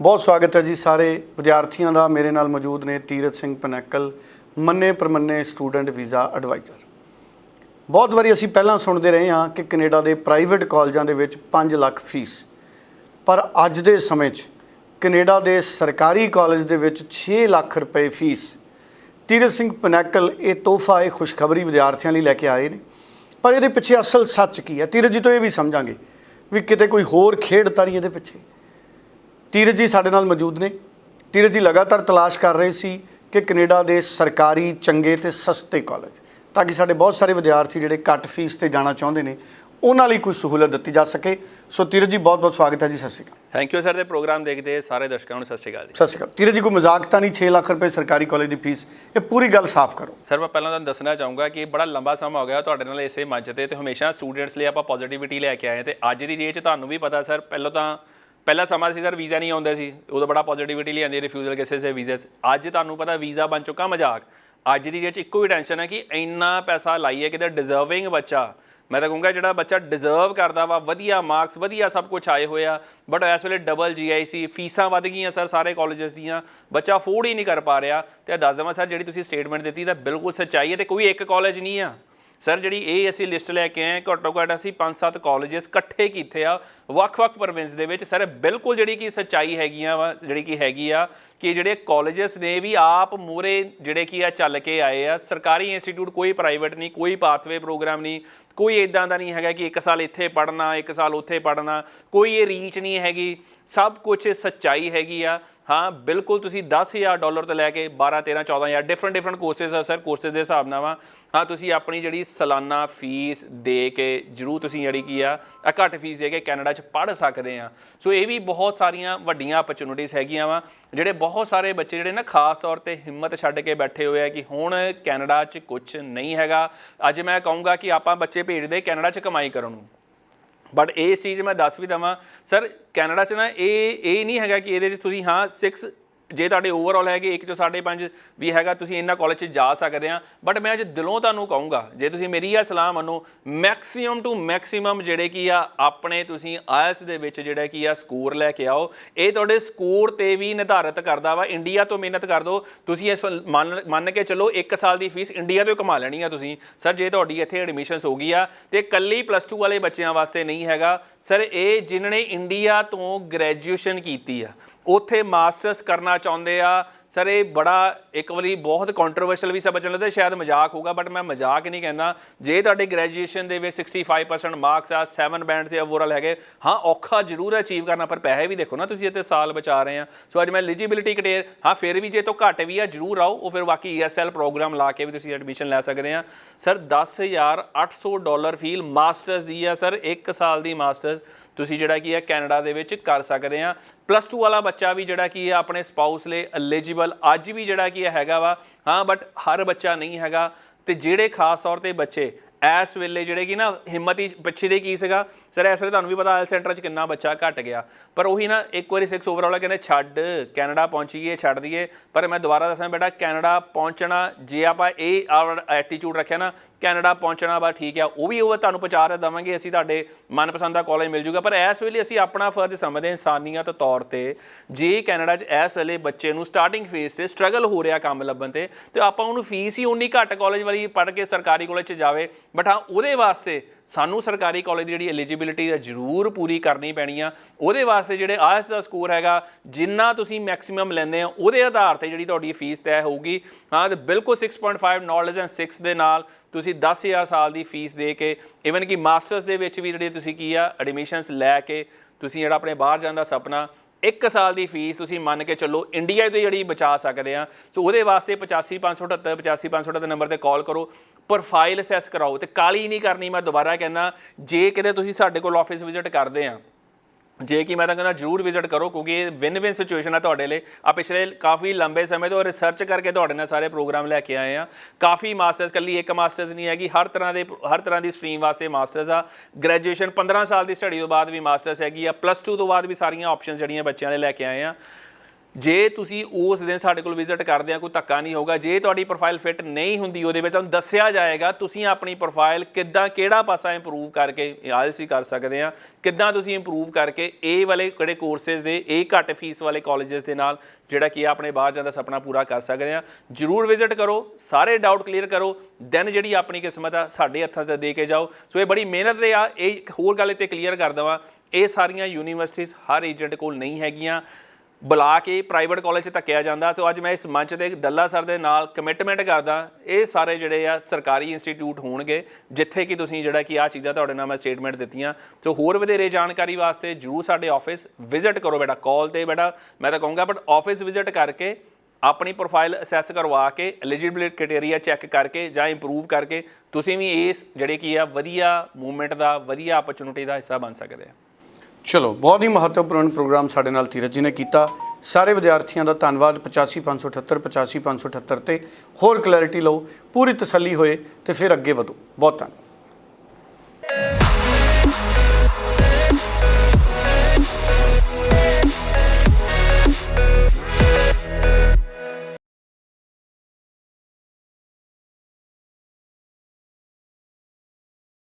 ਬਹੁਤ ਸਵਾਗਤ ਹੈ ਜੀ ਸਾਰੇ ਵਿਦਿਆਰਥੀਆਂ ਦਾ ਮੇਰੇ ਨਾਲ ਮੌਜੂਦ ਨੇ ਤੀਰਤ ਸਿੰਘ ਪਨੈਕਲ, ਮੰਨੇ ਪ੍ਰਮੰਨੇ ਸਟੂਡੈਂਟ ਵੀਜ਼ਾ ਐਡਵਾਈਜ਼ਰ। ਬਹੁਤ ਵਾਰੀ ਅਸੀਂ ਪਹਿਲਾਂ ਸੁਣਦੇ ਰਹੇ ਹਾਂ ਕਿ ਕੈਨੇਡਾ ਦੇ ਪ੍ਰਾਈਵੇਟ ਕਾਲਜਾਂ ਦੇ ਵਿੱਚ 5 ਲੱਖ ਫੀਸ। ਪਰ ਅੱਜ ਦੇ ਸਮੇਂ 'ਚ ਕੈਨੇਡਾ ਦੇ ਸਰਕਾਰੀ ਕਾਲਜ ਦੇ ਵਿੱਚ 6 ਲੱਖ ਰੁਪਏ ਫੀਸ। ਤੀਰਤ ਸਿੰਘ ਪਨੈਕਲ, ਇਹ ਤੋਹਫਾ, ਇਹ ਖੁਸ਼ਖਬਰੀ ਵਿਦਿਆਰਥੀਆਂ ਲਈ ਲੈ ਕੇ ਆਏ ਨੇ। ਪਰ ਇਹਦੇ ਪਿੱਛੇ ਅਸਲ ਸੱਚ ਕੀ ਹੈ? ਤੀਰਤ ਜੀ ਤੋਂ ਇਹ ਵੀ ਸਮਝਾਂਗੇ ਵੀ ਕਿਤੇ ਕੋਈ ਹੋਰ ਖੇਡ ਤਾਂ ਨਹੀਂ ਇਹਦੇ ਪਿੱਛੇ। ਤੀਰਤ ਜੀ ਸਾਡੇ ਨਾਲ ਮੌਜੂਦ ਨੇ। ਤੀਰਤ ਜੀ ਲਗਾਤਾਰ ਤਲਾਸ਼ ਕਰ ਰਹੇ ਸੀ ਕਿ ਕੈਨੇਡਾ ਦੇ ਸਰਕਾਰੀ ਚੰਗੇ ਤੇ ਸਸਤੇ ਕਾਲਜ ਤਾਂ ਕਿ ਸਾਡੇ ਬਹੁਤ ਸਾਰੇ ਵਿਦਿਆਰਥੀ ਜਿਹੜੇ ਘੱਟ ਫੀਸ ਤੇ ਜਾਣਾ ਚਾਹੁੰਦੇ ਨੇ ਉਹਨਾਂ ਲਈ ਕੋਈ ਸਹੂਲਤ ਦਿੱਤੀ ਜਾ ਸਕੇ। ਸੋ ਤੀਰਤ ਜੀ ਬਹੁਤ ਬਹੁਤ ਸਵਾਗਤ ਹੈ ਜੀ। ਸਤਿ ਸ਼੍ਰੀ ਅਕਾਲ। ਥੈਂਕ ਯੂ ਸਰ ਦੇ ਪ੍ਰੋਗਰਾਮ ਦੇਖਦੇ ਸਾਰੇ ਦਰਸ਼ਕਾਂ ਨੂੰ ਸਤਿ ਸ਼੍ਰੀ ਅਕਾਲ ਜੀ। ਸਤਿ ਸ਼੍ਰੀ ਅਕਾਲ। ਤੀਰਤ ਜੀ ਕੋਈ ਮਜ਼ਾਕ ਤਾਂ ਨਹੀਂ? 6 ਲੱਖ ਰੁਪਏ ਸਰਕਾਰੀ ਕਾਲਜ ਦੀ ਫੀਸ ਇਹ ਪੂਰੀ ਗੱਲ ਸਾਫ਼ ਕਰੋ। ਸਰ ਮੈਂ ਪਹਿਲਾਂ ਤੁਹਾਨੂੰ ਦੱਸਣਾ ਚਾਹੂੰਗਾ ਕਿ ਬੜਾ ਲੰਬਾ ਸਮਾਂ ਹੋ ਗਿਆ ਤੁਹਾਡੇ ਨਾਲ ਇਸੇ ਮੰਚ ਤੇ ਤੇ ਹਮੇਸ਼ਾ ਸਟੂਡੈਂਟਸ ਲਈ ਆਪਾਂ ਪੋਜ਼ਿਟਿਵਿਟੀ ਲੈ ਕੇ ਆਏ ਤੇ ਅੱਜ ਦੀ ਡੇਟ 'ਚ ਤੁਹਾਨੂੰ ਵੀ ਪਤਾ ਸਰ ਪਹਿਲਾਂ ਤਾਂ ਪਹਿਲਾ ਸਮਾਂ ਸੀ ਸਰ, ਵੀਜ਼ਾ ਨਹੀਂ ਆਉਂਦਾ ਸੀ। ਉਦੋਂ ਬੜਾ ਪੋਜ਼ਿਟਿਵਿਟੀ ਲਿਆਂਦੀ ਰਿਫਿਊਜ਼ਲ ਕੇਸਿਸ ਦੇ ਵੀਜ਼ੇ ਅੱਜ ਤੁਹਾਨੂੰ ਪਤਾ ਵੀਜ਼ਾ ਬਣ ਚੁੱਕਾ ਮਜ਼ਾਕ। ਅੱਜ ਦੀ ਡੇਟ 'ਚ ਇੱਕੋ ਹੀ ਟੈਨਸ਼ਨ ਹੈ ਕਿ ਇੰਨਾ ਪੈਸਾ ਲਾਈਏ ਕਿਤੇ ਡਿਜ਼ਰਵਿੰਗ ਬੱਚਾ। ਮੈਂ ਤਾਂ ਕਹੂੰਗਾ ਜਿਹੜਾ ਬੱਚਾ ਡਿਜ਼ਰਵ ਕਰਦਾ ਵਾ, ਵਧੀਆ ਮਾਰਕਸ ਵਧੀਆ ਸਭ ਕੁਝ ਆਏ ਹੋਏ ਆ। ਬਟ ਇਸ ਵੇਲੇ ਡਬਲ ਜੀਆਈਸੀ ਫੀਸਾਂ ਵੱਧ ਗਈਆਂ ਸਰ ਸਾਰੇ ਕਾਲਜਸ ਦੀਆਂ। ਬੱਚਾ ਅਫੋਰਡ ਹੀ ਨਹੀਂ ਕਰ ਪਾ ਰਿਹਾ। ਤੇ ਦੱਸ ਦਵਾਂ ਸਰ, ਜਿਹੜੀ ਤੁਸੀਂ ਸਟੇਟਮੈਂਟ ਦਿੱਤੀ ਤਾਂ ਬਿਲਕੁਲ ਸੱਚਾਈ ਹੈ ਤੇ ਕੋਈ ਇੱਕ ਕਾਲਜ ਨਹੀਂ ਆ। ਸਰ ਜਿਹੜੀ ਇਹ ਅਸੀਂ ਲਿਸਟ ਲੈ ਕੇ ਆਏ, ਘੱਟੋ ਘੱਟ ਅਸੀਂ 5-7 ਕਾਲਜਸ ਇਕੱਠੇ ਕੀਤੇ ਆ, ਵੱਖ-ਵੱਖ ਪ੍ਰੋਵਿੰਸ ਦੇ ਵਿੱਚ। ਸਰ ਬਿਲਕੁਲ ਜਿਹੜੀ ਕਿ ਸੱਚਾਈ ਹੈਗੀਆਂ ਵਾ, ਜਿਹੜੀ ਕਿ ਹੈਗੀ ਆ ਕਿ ਜਿਹੜੇ ਕਾਲਜਸ ਨੇ ਵੀ ਆਪ ਮੂਰੇ ਜਿਹੜੇ ਕੀ ਆ ਚੱਲ ਕੇ ਆਏ ਆ। ਸਰਕਾਰੀ ਇੰਸਟੀਚਿਊਟ ਕੋਈ ਪ੍ਰਾਈਵੇਟ ਨਹੀਂ, ਕੋਈ ਪਾਥਵੇ ਪ੍ਰੋਗਰਾਮ ਨਹੀਂ, ਕੋਈ ਇਦਾਂ ਦਾ ਨਹੀਂ ਹੈਗਾ ਕਿ ਇੱਕ ਸਾਲ ਇੱਥੇ ਪੜਨਾ ਇੱਕ ਸਾਲ ਉੱਥੇ ਪੜਨਾ ਕੋਈ ਇਹ ਰੀਚ ਨਹੀਂ ਹੈਗੀ। ਸਭ ਕੁਝ ਸੱਚਾਈ ਹੈਗੀ ਆ। ਹਾਂ, ਬਿਲਕੁਲ ਤੁਸੀਂ 10000 ਡਾਲਰ ਤੋਂ ਲੈ ਕੇ 12 13 14000 ਡਿਫਰੈਂਟ ਡਿਫਰੈਂਟ ਕੋਰਸਸ ਆ ਸਰ ਕੋਰਸਸ ਦੇ ਹਿਸਾਬ ਨਾਲ ਵਾ। ਹਾਂ, ਤੁਸੀਂ ਆਪਣੀ ਜਿਹੜੀ ਸਾਲਾਨਾ ਫੀਸ ਦੇ ਕੇ ਜਰੂਰ ਤੁਸੀਂ ਜਿਹੜੀ ਕੀ ਆ ਘੱਟ ਫੀਸ ਦੇ ਕੇ ਕੈਨੇਡਾ 'ਚ ਪੜ੍ਹ ਸਕਦੇ ਆ। ਸੋ ਇਹ ਵੀ ਬਹੁਤ ਸਾਰੀਆਂ ਵੱਡੀਆਂ ਅਪਰਚੂਨਿਟੀਆਂ ਹੈਗੀਆਂ ਵਾ, ਜਿਹੜੇ ਬਹੁਤ ਸਾਰੇ ਬੱਚੇ ਜਿਹੜੇ ਨਾ ਖਾਸ ਤੌਰ ਤੇ ਹਿੰਮਤ ਛੱਡ ਕੇ ਬੈਠੇ ਹੋਏ ਆ ਕਿ ਹੁਣ ਕੈਨੇਡਾ 'ਚ ਕੁਝ ਨਹੀਂ ਹੈਗਾ। ਅੱਜ ਮੈਂ ਕਹੂੰਗਾ ਕਿ ਆਪਾਂ ਬੱਚੇ ਭੇਜਦੇ ਕੈਨੇਡਾ 'ਚ ਕਮਾਈ ਕਰਨ ਨੂੰ। ਬਟ ਇਹ ਚੀਜ਼ ਮੈਂ ਦੱਸ ਵੀ ਦਵਾਂ, ਸਰ ਕੈਨੇਡਾ 'ਚ ਨਾ ਇਹ ਇਹ ਨਹੀਂ ਹੈਗਾ ਕਿ ਇਹਦੇ 'ਚ ਤੁਸੀਂ, ਹਾਂ 6 ਜੇ ਤੁਹਾਡੇ ਓਵਰਆਲ ਹੈਗੇ 1 ਚੋਂ 5.5 ਵੀ ਹੈਗਾ, ਤੁਸੀਂ ਇਹਨਾਂ ਕਾਲਜ 'ਚ ਜਾ ਸਕਦੇ ਆ। ਬਟ ਮੈਂ ਅੱਜ ਦਿਲੋਂ ਤੁਹਾਨੂੰ ਕਹੂੰਗਾ, ਜੇ ਤੁਸੀਂ ਮੇਰੀ ਇਹ ਸਲਾਹ ਮੰਨੋ ਮੈਕਸਿਮਮ ਟੂ ਮੈਕਸਿਮਮ ਜਿਹੜੇ ਕੀ ਆ, ਆਪਣੇ ਤੁਸੀਂ ਆਇਲਸ ਦੇ ਵਿੱਚ ਜਿਹੜਾ ਕੀ ਆ, ਸਕੋਰ ਲੈ ਕੇ ਆਓ। ਇਹ ਤੁਹਾਡੇ ਸਕੋਰ ਤੇ ਵੀ ਨਿਰਧਾਰਤ ਕਰਦਾ ਵਾ ਇੰਡੀਆ ਤੋਂ ਮਿਹਨਤ ਕਰ ਦਿਓ ਤੁਸੀਂ ਇਸ ਮੰਨ ਮੰਨ ਕੇ ਚੱਲੋ 1 ਸਾਲ ਦੀ ਫੀਸ ਇੰਡੀਆ ਤੋਂ ਕਮਾ ਲੈਣੀ ਆ ਤੁਸੀਂ। ਸਰ ਜੇ ਤੁਹਾਡੀ ਇੱਥੇ ਐਡਮਿਸ਼ਨਸ ਹੋ ਗਈ ਆ, ਤੇ ਕੱਲੀ ਪਲੱਸ 2 ਵਾਲੇ ਬੱਚਿਆਂ ਵਾਸਤੇ ਨਹੀਂ ਹੈਗਾ। ਸਰ ਇਹ ਜਿਨ੍ਹਾਂ ਨੇ ਇੰਡੀਆ ਤੋਂ ਗ੍ਰੈਜੂਏਸ਼ਨ ਕੀਤੀ ਆ ਉੱਥੇ ਮਾਸਟਰਸ ਕਰਨਾ ਚਾਹੁੰਦੇ ਆ ਸਰ, ਇਹ ਬੜਾ ਇੱਕ ਵਾਰੀ ਬਹੁਤ ਕੰਟਰੋਵਰਸ਼ੀਅਲ ਵੀ ਸਭ ਬੱਚਿਆਂ ਨੂੰ ਤੇ ਸ਼ਾਇਦ ਮਜ਼ਾਕ ਹੋਊਗਾ ਬਟ ਮੈਂ ਮਜ਼ਾਕ ਨਹੀਂ ਕਹਿੰਦਾ। ਜੇ ਤੁਹਾਡੇ ਗ੍ਰੈਜੂਏਸ਼ਨ ਦੇ ਵਿੱਚ 65% ਮਾਰਕਸ ਆ 7 ਬੈਂਡ ਦੇ ਓਵਰਆਲ ਹੈਗੇ, ਹਾਂ, ਔਖਾ ਜ਼ਰੂਰ ਅਚੀਵ ਕਰਨਾ, ਪਰ ਪੈਸੇ ਵੀ ਦੇਖੋ ਨਾ, ਤੁਸੀਂ ਇੱਥੇ ਸਾਲ ਬਚਾ ਰਹੇ ਆ। ਸੋ ਅੱਜ ਮੈਂ ਐਲੀਜੀਬਿਲਟੀ ਕਟੇਰ ਹਾਂ, ਫਿਰ ਵੀ ਜੇ ਤੋਂ ਘੱਟ ਵੀ ਆ, ਜ਼ਰੂਰ ਆਓ, ਉਹ ਫਿਰ ਬਾਕੀ ESL ਪ੍ਰੋਗਰਾਮ ਲਾ ਕੇ ਵੀ ਤੁਸੀਂ ਐਡਮਿਸ਼ਨ ਲੈ ਸਕਦੇ ਆ। ਸਰ 10800 ਡਾਲਰ ਫੀਲ ਮਾਸਟਰਸ ਦੀ ਆ, ਸਰ 1 ਸਾਲ ਦੀ ਮਾਸਟਰਸ ਤੁਸੀਂ ਜਿਹੜਾ ਕੀ ਆ, ਕੈਨੇਡਾ ਦੇ ਵਿੱਚ ਕਰ ਸਕਦੇ ਆ। ਪਲੱਸ 2 ਵਾਲਾ ਬੱਚਾ ਵੀ ਜਿਹੜਾ ਕੀ ਆ, ਆਪਣੇ ਸਪਾਊਸ ਲਈ ਐਲੀਜੀਬਲ ਅੱਜ ਵੀ ਜਿਹੜਾ ਕੀ ਹੈਗਾ ਵਾ, ਹਾਂ ਬਟ ਹਰ ਬੱਚਾ ਨਹੀਂ ਹੈਗਾ ਤੇ ਜਿਹੜੇ ਖਾਸ ਤੌਰ ਤੇ ਬੱਚੇ ਇਸ ਵੇਲੇ ਜਿਹੜੇ ਕਿ ਨਾ ਹਿੰਮਤ ਹੀ ਪਿੱਛੇ ਦੇ ਕੀ ਸੀਗਾ? ਸਰ, ਇਸ ਵੇਲੇ ਤੁਹਾਨੂੰ ਵੀ ਪਤਾ ਆਇਲ ਸੈਂਟਰ 'ਚ ਕਿੰਨਾ ਬੱਚਾ ਘਟ ਗਿਆ। ਪਰ ਉਹੀ ਨਾ ਇੱਕ ਵਾਰੀ 6 ਓਵਰ ਵਾਲਾ ਕਹਿੰਦੇ, ਛੱਡ, ਕੈਨੇਡਾ ਪਹੁੰਚੀਏ ਛੱਡ ਦਈਏ। ਪਰ ਮੈਂ ਦੁਬਾਰਾ ਦੱਸਾਂ, ਬੇਟਾ, ਕੈਨੇਡਾ ਪਹੁੰਚਣਾ, ਜੇ ਆਪਾਂ ਇਹ ਐਟੀਟਿਊਡ ਰੱਖਿਆ ਨਾ, ਕੈਨੇਡਾ ਪਹੁੰਚਣਾ ਬਾ ਠੀਕ ਆ। ਉਹ ਵੀ ਉਹ ਤੁਹਾਨੂੰ ਪਹੁੰਚਾ ਰਹੇ ਦਵਾਂਗੇ, ਅਸੀਂ ਤੁਹਾਡੇ ਮਨਪਸੰਦ ਦਾ ਕਾਲਜ ਮਿਲ ਜੂਗਾ ਪਰ ਇਸ ਵੇਲੇ ਅਸੀਂ ਆਪਣਾ ਫਰਜ਼ ਸਮਝਦੇ ਇਨਸਾਨੀਅਤ ਤੌਰ ਤੇ, ਜੇ ਕੈਨੇਡਾ 'ਚ ਇਸ ਵੇਲੇ ਬੱਚੇ ਨੂੰ ਸਟਾਰਟਿੰਗ ਫੇਸ ਤੇ ਸਟਰਗਲ ਹੋ ਰਿਹਾ ਕੰਮ ਲੱਭਣ ਤੇ ਤੇ ਆਪਾਂ ਉਹਨੂੰ ਫੀਸ ਹੀ ਉਨੀ ਘੱਟ ਕਾਲਜ ਵਾਲੀ ਪੜ੍ਹ ਕੇ ਸਰਕਾਰੀ ਕਾਲਜ 'ਚ ਜਾਵੇ ਬਟ ਹਾਂ, ਉਹਦੇ ਵਾਸਤੇ ਸਾਨੂੰ ਸਰਕਾਰੀ ਕਾਲਜ ਦੀ ਜਿਹੜੀ ਐਲੀਜੀਬਿਲਿਟੀ ਹੈ, ਜ਼ਰੂਰ ਪੂਰੀ ਕਰਨੀ ਪੈਣੀ ਆ। ਉਹਦੇ ਵਾਸਤੇ ਜਿਹੜੇ ਆਇਲਸ ਦਾ ਸਕੋਰ ਹੈਗਾ, ਜਿੰਨਾ ਤੁਸੀਂ ਮੈਕਸਿਮਮ ਲੈਂਦੇ ਆ, ਉਹਦੇ ਆਧਾਰ ਤੇ ਜਿਹੜੀ ਤੁਹਾਡੀ ਫੀਸ ਤੈਅ ਹੋਊਗੀ। ਹਾਂ, ਤੇ ਬਿਲਕੁਲ 6.5 ਨੌਲੇਜ ਐਂਡ 6 ਦੇ ਨਾਲ ਤੁਸੀਂ 10000 ਸਾਲ ਦੀ ਫੀਸ ਦੇ ਕੇ ਇਵਨ ਕਿ ਮਾਸਟਰਸ ਦੇ ਵਿੱਚ ਵੀ ਜਿਹੜੇ ਤੁਸੀਂ ਕੀ ਆ ਐਡਮਿਸ਼ਨਸ ਲੈ ਕੇ ਤੁਸੀਂ ਜਿਹੜਾ ਆਪਣੇ ਬਾਹਰ ਜਾਣ ਦਾ ਸੁਪਨਾ ਇੱਕ ਸਾਲ ਦੀ ਫੀਸ ਤੁਸੀਂ ਮੰਨ ਕੇ ਚੱਲੋ ਇੰਡੀਆ ਤੋਂ ਜਿਹੜੀ ਬਚਾ ਸਕਦੇ ਆ। ਸੋ ਉਹਦੇ ਵਾਸਤੇ 85578 85578 ਨੰਬਰ ਤੇ ਕਾਲ ਕਰੋ ਪ੍ਰੋਫਾਈਲ ਅਸੈਸ ਕਰਾਓ ਤੇ ਕਾਲੀ ਨਹੀਂ ਕਰਨੀ ਮੈਂ ਦੁਬਾਰਾ ਕਹਿੰਦਾ, ਜੇ ਕਿਤੇ ਤੁਸੀਂ ਸਾਡੇ ਕੋਲ ਆਫਿਸ ਵਿਜ਼ਿਟ ਕਰਦੇ ਆ ਜੇ ਕਿ ਮੈਂ ਤਾਂ ਕਹਿੰਦਾ ਜਰੂਰ ਵਿਜ਼ਿਟ ਕਰੋ, ਕਿਉਂਕਿ ਇਹ ਵਿਨ ਵਿਨ ਸਿਚੁਏਸ਼ਨ ਹੈ ਤੁਹਾਡੇ ਲਈ। ਆ ਪਿਛਲੇ ਕਾਫੀ ਲੰਬੇ ਸਮੇਂ ਤੋਂ ਰਿਸਰਚ ਕਰਕੇ ਤੁਹਾਡੇ ਨਾਲ ਸਾਰੇ ਪ੍ਰੋਗਰਾਮ ਲੈ ਕੇ ਆਏ ਆ। ਕਾਫੀ ਮਾਸਟਰਸ ਕੱਲੀ ਇੱਕ ਮਾਸਟਰਸ ਨਹੀਂ ਹੈਗੀ, ਹਰ ਤਰ੍ਹਾਂ ਦੇ ਹਰ ਤਰ੍ਹਾਂ ਦੀ ਸਟਰੀਮ ਵਾਸਤੇ ਮਾਸਟਰਸ ਆ। ਗ੍ਰੈਜੂਏਸ਼ਨ 15 ਸਾਲ ਦੀ ਸਟੱਡੀ ਤੋਂ ਬਾਅਦ ਵੀ ਮਾਸਟਰਸ ਹੈਗੀ ਆ ਪਲੱਸ 2 ਤੋਂ ਬਾਅਦ ਵੀ ਸਾਰੀਆਂ ਆਪਸ਼ਨਸ ਜਿਹੜੀਆਂ ਬੱਚਿਆਂ ਦੇ ਲੈ ਕੇ ਆਏ ਆ। ਜੇ ਤੁਸੀਂ ਉਸ ਦਿਨ ਸਾਡੇ ਕੋਲ ਵਿਜ਼ਿਟ ਕਰਦੇ ਆ, ਕੋਈ ਧੱਕਾ ਨਹੀਂ ਹੋਊਗਾ। ਜੇ ਤੁਹਾਡੀ ਪ੍ਰੋਫਾਈਲ ਫਿੱਟ ਨਹੀਂ ਹੁੰਦੀ, ਉਹਦੇ ਵਿੱਚ ਤੁਹਾਨੂੰ ਦੱਸਿਆ ਜਾਏਗਾ, ਤੁਸੀਂ ਆਪਣੀ ਪ੍ਰੋਫਾਈਲ ਕਿੱਦਾਂ, ਕਿਹੜਾ ਪਾਸਾ ਇੰਪਰੂਵ ਕਰਕੇ ਆਇਲਸੀ ਕਰ ਸਕਦੇ ਆ, ਕਿੱਦਾਂ ਤੁਸੀਂ ਇੰਪਰੂਵ ਕਰਕੇ ਇਹ ਵਾਲੇ ਕਿਹੜੇ ਕੋਰਸਸ ਦੇ, ਇਹ ਘੱਟ ਫੀਸ ਵਾਲੇ ਕਾਲਜਸ ਦੇ ਨਾਲ, ਜਿਹੜਾ ਕਿ ਆਪਣੇ ਬਾਹਰ ਜਾਣ ਦਾ ਸੁਪਨਾ ਪੂਰਾ ਕਰ ਸਕਦੇ ਆ। ਜਰੂਰ ਵਿਜ਼ਿਟ ਕਰੋ, ਸਾਰੇ ਡਾਊਟ ਕਲੀਅਰ ਕਰੋ ਦੈਨ ਜਿਹੜੀ ਆਪਣੀ ਕਿਸਮਤ ਆ, ਸਾਡੇ ਹੱਥਾਂ ਤੇ ਦੇ ਕੇ ਜਾਓ। ਸੋ ਇਹ ਬੜੀ ਮਿਹਨਤ ਦੇ ਆ, ਇਹ ਹੋਰ ਗੱਲ ਤੇ ਕਲੀਅਰ ਕਰ ਦਵਾਂ, ਇਹ ਸਾਰੀਆਂ ਯੂਨੀਵਰਸਿਟੀਆਂ ਹਰ ਏਜੰਟ ਕੋਲ ਨਹੀਂ ਹੈਗੀਆਂ। ਬੁਲਾ ਕੇ ਪ੍ਰਾਈਵੇਟ ਕਾਲਜ 'ਚ ਧੱਕਿਆ ਜਾਂਦਾ ਤੇ ਅੱਜ ਮੈਂ ਇਸ ਮੰਚ ਦੇ ਡੱਲਾ ਸਰ ਦੇ ਨਾਲ ਕਮਿਟਮੈਂਟ ਕਰਦਾ। ਇਹ ਸਾਰੇ ਜਿਹੜੇ ਆ ਸਰਕਾਰੀ ਇੰਸਟੀਚਿਊਟ ਹੋਣਗੇ, ਜਿੱਥੇ ਕਿ ਤੁਸੀਂ ਜਿਹੜਾ ਕਿ ਆ ਚੀਜ਼ਾਂ ਤੁਹਾਡੇ ਨਾਲ ਮੈਂ ਸਟੇਟਮੈਂਟ ਦਿੱਤੀਆਂ। ਸੋ ਹੋਰ ਵਧੇਰੇ ਜਾਣਕਾਰੀ ਵਾਸਤੇ ਜਰੂਰ ਸਾਡੇ ਆਫਿਸ ਵਿਜ਼ਿਟ ਕਰੋ ਬੇਟਾ ਕਾਲ ਤੇ ਬੇਟਾ। ਮੈਂ ਤਾਂ ਕਹੂੰਗਾ ਬਟ ਆਫਿਸ ਵਿਜ਼ਿਟ ਕਰਕੇ ਆਪਣੀ ਪ੍ਰੋਫਾਈਲ ਅਸੈਸ ਕਰਵਾ ਕੇ ਐਲੀਜੀਬਿਲਿਟੀ ਕ੍ਰਾਈਟੇਰੀਆ ਚੈੱਕ ਕਰਕੇ ਜਾਂ ਇੰਪਰੂਵ ਕਰਕੇ ਤੁਸੀਂ ਵੀ ਇਸ ਜਿਹੜੇ ਕੀ ਆ ਵਧੀਆ ਮੂਵਮੈਂਟ ਦਾ, ਵਧੀਆ ਓਪਰਚੁਨਿਟੀ ਦਾ ਹਿੱਸਾ ਬਣ ਸਕਦੇ ਆ। ਚਲੋ, ਬਹੁਤ ਹੀ ਮਹੱਤਵਪੂਰਨ ਪ੍ਰੋਗਰਾਮ ਸਾਡੇ ਨਾਲ ਧੀਰਜ ਜੀ ਨੇ ਕੀਤਾ। ਸਾਰੇ ਵਿਦਿਆਰਥੀਆਂ ਦਾ ਧੰਨਵਾਦ 85578 85578 ਤੇ ਹੋਰ ਕਲੈਰਿਟੀ ਲਓ। ਪੂਰੀ ਤਸੱਲੀ ਹੋਏ ਤੇ ਫਿਰ ਅੱਗੇ ਵਧੋ। ਬਹੁਤ ਧੰਨਵਾਦ।